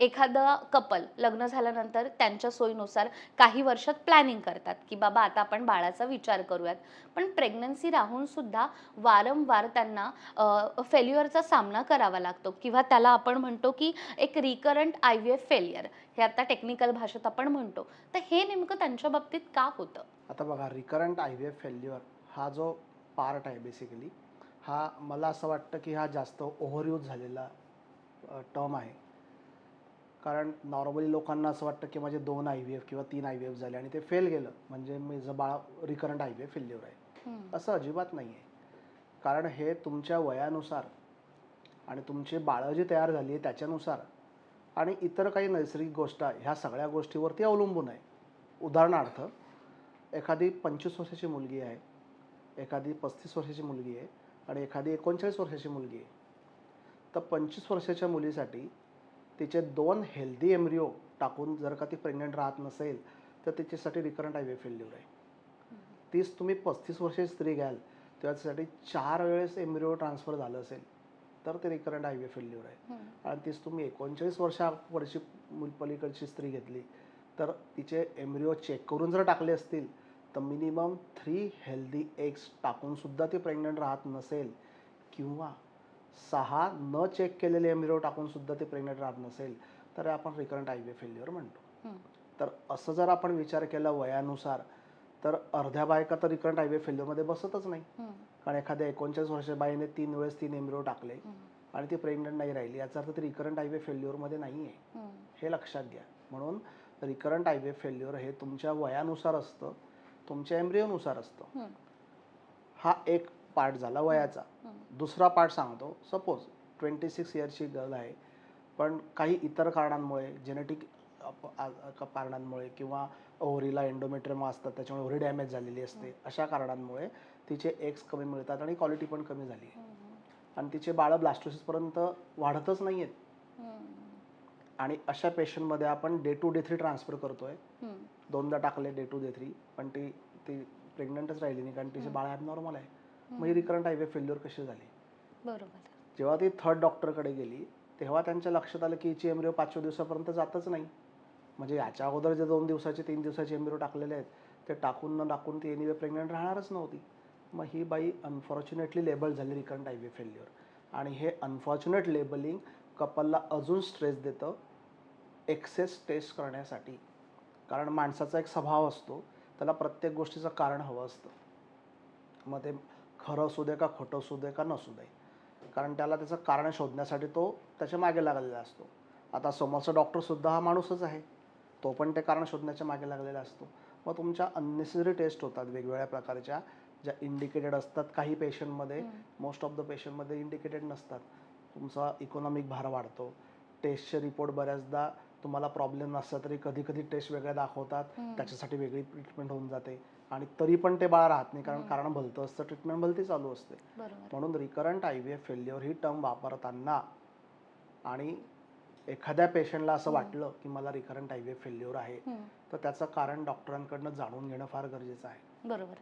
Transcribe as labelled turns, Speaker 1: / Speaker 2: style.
Speaker 1: एखादं कपल लग्न झाल्यानंतर त्यांच्या सोयीनुसार काही वर्षात प्लॅनिंग करतात की बाबा आता आपण बाळाचा विचार करूयात. पण प्रेग्नन्सी राहून सुद्धा वारंवार त्यांना फेल्युअरचा सामना करावा लागतो किंवा त्याला आपण म्हणतो की एक recurrent I V F failure हे आता टेक्निकल भाषेत आपण म्हणतो. तर हे नेमकं त्यांच्या बाबतीत का होतं?
Speaker 2: आता बघा recurrent I V F failure हा जो पार्ट आहे बेसिकली हा मला असं वाटतं की हा जास्त ओव्हरयूज झालेला टर्म आहे. कारण नॉर्मली लोकांना असं वाटतं की माझे दोन आय व्ही एफ किंवा तीन आय व्ही एफ झाले आणि ते फेल गेलं. म्हणजे माझं बाळ recurrent I V F failure आहे. असं अजिबात नाही आहे कारण हे तुमच्या वयानुसार आणि तुमची बाळं जी तयार झाली आहे त्याच्यानुसार आणि इतर काही नैसर्गिक गोष्ट ह्या सगळ्या गोष्टीवरती अवलंबून आहे. उदाहरणार्थ एखादी पंचवीस वर्षाची मुलगी आहे एखादी पस्तीस वर्षाची मुलगी आहे आणि एखादी एकोणचाळीस वर्षाची मुलगी आहे. तर पंचवीस वर्षाच्या मुलीसाठी तिचे दोन हेल्दी एम्ब्रिओ टाकून जर का ती प्रेग्नंट राहत नसेल तर तिच्यासाठी रिकरंट आय व्ही फेल्युअर आहे. तीच तुम्ही पस्तीस वर्षाची स्त्री घ्याल त्यासाठी चार वेळेस एम्ब्रिओ ट्रान्सफर झालं असेल तर ते रिकरंट आय व्ही फेल्युअर आहे. आणि तीच तुम्ही एकोणचाळीस वर्षावरची मुल पलीकडची स्त्री घेतली तर तिचे एम्ब्रिओ चेक करून जर टाकले असतील तर मिनिमम थ्री हेल्दी एग्स टाकून सुद्धा ती प्रेग्नंट राहत नसेल किंवा सहा न चेक केलेले एम्ब्रिओ टाकून सुद्धा ते प्रेग्नंट राहत नसेल तर आपण रिकरंट आय व्ही फेल्युअर म्हणतो. तर असं जर आपण विचार केला वयानुसार तर अर्ध्या बायका तर रिकरंट आय व्ही फेल्युअरमध्ये बसतच नाही. कारण एखाद्या एकोणचाळीस वर्षाच्या बाईने तीन वेळेस तीन एम्ब्रिओ टाकले आणि ती प्रेग्नंट नाही राहिली याचा अर्थ ती रिकरंट आय व्ही फेल्युअरमध्ये नाही आहे हे लक्षात घ्या. म्हणून रिकरंट आय व्ही फेल्युअर हे तुमच्या वयानुसार असतं तुमच्या एम्ब्रिओनुसार असतं. हा एक पार्ट झाला वयाचा. दुसरा पार्ट सांगतो. सपोज ट्वेंटी सिक्स इयर्सची गर्ल आहे. पण काही इतर कारणांमुळे जेनेटिक कारणांमुळे किंवा ओव्हरीला एंडोमेट्रियम असतात त्याच्यामुळे ओव्हरी डॅमेज झालेली असते. अशा कारणांमुळे तिचे एग्स कमी मिळतात आणि क्वालिटी पण कमी झाली आहे. आणि तिचे बाळं ब्लास्टोसिसपर्यंत वाढतच नाही आहेत. आणि अशा पेशंटमध्ये आपण day two day three transfer करतोय. दोनदा टाकले डे टू डे थ्री पण ती ती प्रेग्नंटच राहिली नाही कारण तिचे बाळ ॲबनॉर्मल आहे. मग ही रिकरंट आय फेल्युअर कशी झाली?
Speaker 1: बरोबर.
Speaker 2: जेव्हा ती थर्ड डॉक्टरकडे गेली तेव्हा त्यांच्या लक्षात आलं की हिची एम्ब्रिओ पाचव्या दिवसापर्यंत जातच नाही. म्हणजे याच्या अगोदर जे दोन दिवसाचे तीन दिवसाचे एम्ब्रिओ टाकलेले आहेत ते टाकून न टाकून ती एनिवे प्रेग्नंट राहणारच नव्हती. मग ही बाई अनफॉर्च्युनेटली लेबल झाली रिकरंट आय फेल्युअर आणि हे अनफॉर्च्युनेट लेबलिंग कपलला अजून स्ट्रेस देतं एक्सेस टेस्ट करण्यासाठी. कारण माणसाचा एक स्वभाव असतो त्याला प्रत्येक गोष्टीचं कारण हवं असतं. मग ते खरं असू दे का खोटं असू दे का नसू दे. कारण त्याला त्याचं कारण शोधण्यासाठी तो त्याच्यामागे लागलेला असतो. आता समोरचा डॉक्टरसुद्धा हा माणूसच आहे. तो पण ते कारण शोधण्याच्या मागे लागलेला असतो. मग तुमच्या अननेसेसरी टेस्ट होतात वेगवेगळ्या प्रकारच्या ज्या इंडिकेटेड असतात. काही पेशंटमध्ये मोस्ट ऑफ द पेशंटमध्ये इंडिकेटेड नसतात. तुमचा इकॉनॉमिक भार वाढतो. टेस्टचे रिपोर्ट बऱ्याचदा तुम्हाला प्रॉब्लेम नसला तरी कधी कधी टेस्ट वेगळ्या दाखवतात. त्याच्यासाठी वेगळी ट्रीटमेंट होऊन जाते. आणि तरी पण ते बाळ राहत नाही. कारण कारण भलतं असतं. ट्रीटमेंट भलती चालू असते. म्हणून recurrent I V F failure he term वापरताना आणि एखाद्या पेशंटला असं वाटलं की मला recurrent I V F failure आहे. तर त्याचं कारण डॉक्टरांकडनं जाणून घेणं फार गरजेचं आहे.
Speaker 1: बरोबर.